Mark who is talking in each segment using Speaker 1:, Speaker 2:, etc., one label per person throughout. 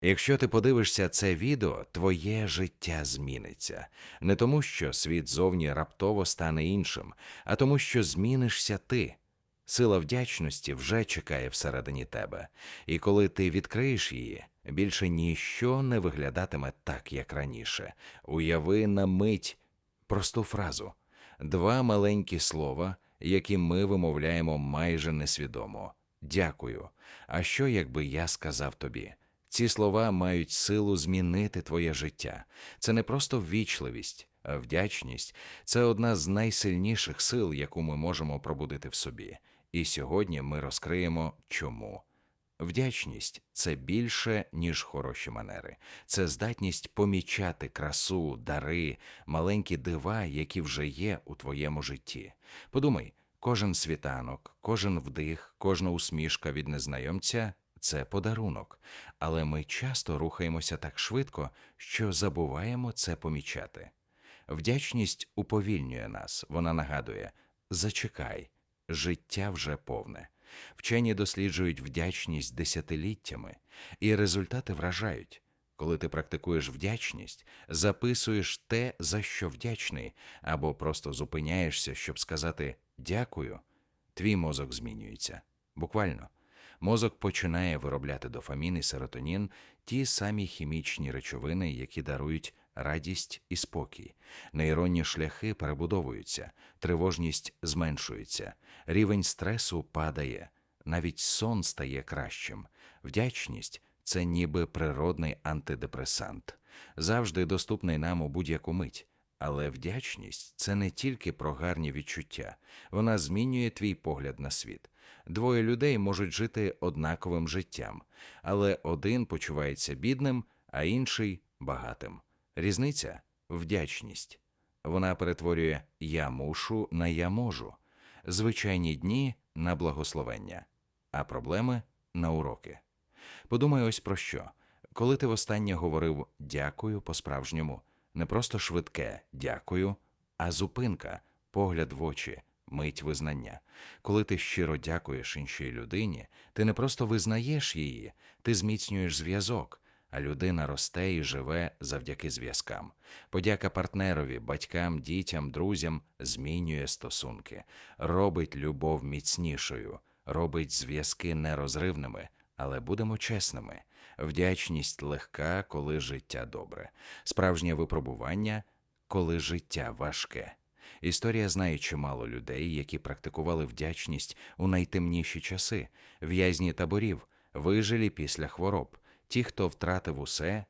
Speaker 1: Якщо ти подивишся це відео, твоє життя зміниться. Не тому, що світ зовні раптово стане іншим, а тому, що змінишся ти. Сила вдячності вже чекає всередині тебе, і коли ти відкриєш її, більше ніщо не виглядатиме так, як раніше. Уяви на мить просту фразу, два маленькі слова, які ми вимовляємо майже несвідомо. Дякую. А що, якби я сказав тобі? Ці слова мають силу змінити твоє життя. Це не просто ввічливість, а вдячність це одна з найсильніших сил, яку ми можемо пробудити в собі. І сьогодні ми розкриємо чому. Вдячність це більше, ніж хороші манери. Це здатність помічати красу, дари, маленькі дива, які вже є у твоєму житті. Подумай, кожен світанок, кожен вдих, кожна усмішка від незнайомця це подарунок, але ми часто рухаємося так швидко, що забуваємо це помічати. Вдячність уповільнює нас, вона нагадує зачекай, життя вже повне. Вчені досліджують вдячність десятиліттями, і результати вражають. Коли ти практикуєш вдячність, записуєш те, за що вдячний, або просто зупиняєшся, щоб сказати дякую, твій мозок змінюється. Буквально. Мозок починає виробляти дофамін і серотонін, ті самі хімічні речовини, які дарують радість і спокій. Нейронні шляхи перебудовуються, тривожність зменшується, рівень стресу падає, навіть сон стає кращим. Вдячність це ніби природний антидепресант, завжди доступний нам у будь-яку мить. Але вдячність це не тільки про гарні відчуття, вона змінює твій погляд на світ. Двоє людей можуть жити однаковим життям, але один почувається бідним, а інший багатим. Різниця вдячність. Вона перетворює я мушу на я можу, звичайні дні на благословення, а проблеми на уроки. Подумай ось про що. Коли ти востаннє говорив дякую по-справжньому, не просто швидке дякую, а зупинка, погляд в очі, мить визнання. Коли ти щиро дякуєш іншій людині, ти не просто визнаєш її, ти зміцнюєш зв'язок, а людина росте і живе завдяки зв'язкам. Подяка партнерові, батькам, дітям, друзям змінює стосунки, робить любов міцнішою, робить зв'язки нерозривними, але будемо чесними. Вдячність легка, коли життя добре, справжнє випробування, коли життя важке. Історія знає чимало людей, які практикували вдячність у найтемніші часи, в'язні таборів, вижилі після хвороб, ті, хто втратив усе,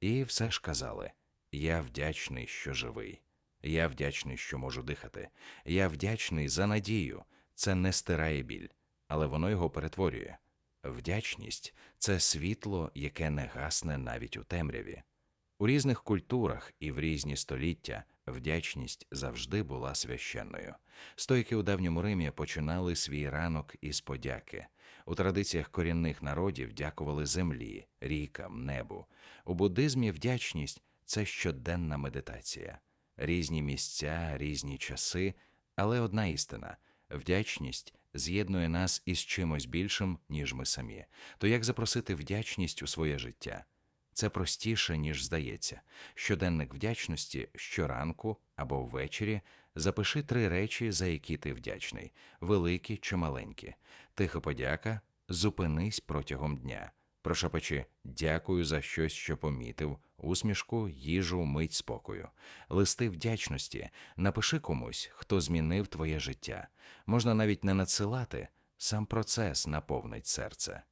Speaker 1: і все ж казали: Я вдячний, що живий, я вдячний, що можу дихати, я вдячний за надію. Це не стирає біль, але воно його перетворює. Вдячність це світло, яке не гасне навіть у темряві. У різних культурах і в різні століття вдячність завжди була священною. Стойки у давньому Римі починали свій ранок із подяки. У традиціях корінних народів дякували землі, рікам, небу. У буддизмі вдячність це щоденна медитація, різні місця, різні часи, але одна істина вдячність з'єднує нас із чимось більшим, ніж ми самі. То як запросити вдячність у своє життя? Це простіше, ніж здається. Щоденник вдячності щоранку або ввечері запиши три речі, за які ти вдячний, великі чи маленькі. Тиха подяка, зупинись протягом дня. Прошепочи дякую за щось, що помітив, усмішку, їжу, мить спокою. Листи вдячності напиши комусь, хто змінив твоє життя. Можна навіть не надсилати, сам процес наповнить серце.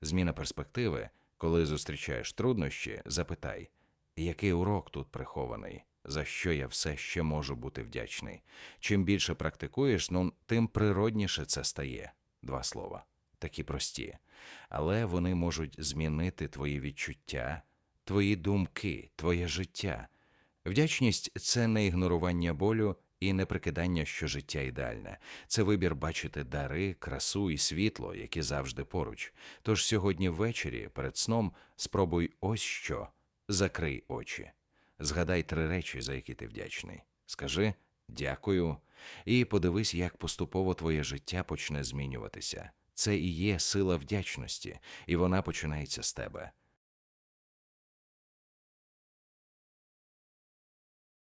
Speaker 1: Зміна перспективи, коли зустрічаєш труднощі, запитай, який урок тут прихований, за що я все ще можу бути вдячний. Чим більше практикуєш, ну тим природніше це стає. Два слова. Такі прості, але вони можуть змінити твої відчуття, твої думки, твоє життя. Вдячність це не ігнорування болю і не прикидання, що життя ідеальне. Це вибір бачити дари, красу і світло, які завжди поруч. Тож сьогодні ввечері, перед сном, спробуй ось що закрий очі. Згадай три речі, за які ти вдячний. Скажи дякую, і подивись, як поступово твоє життя почне змінюватися. Це і є сила вдячності, і вона починається з тебе.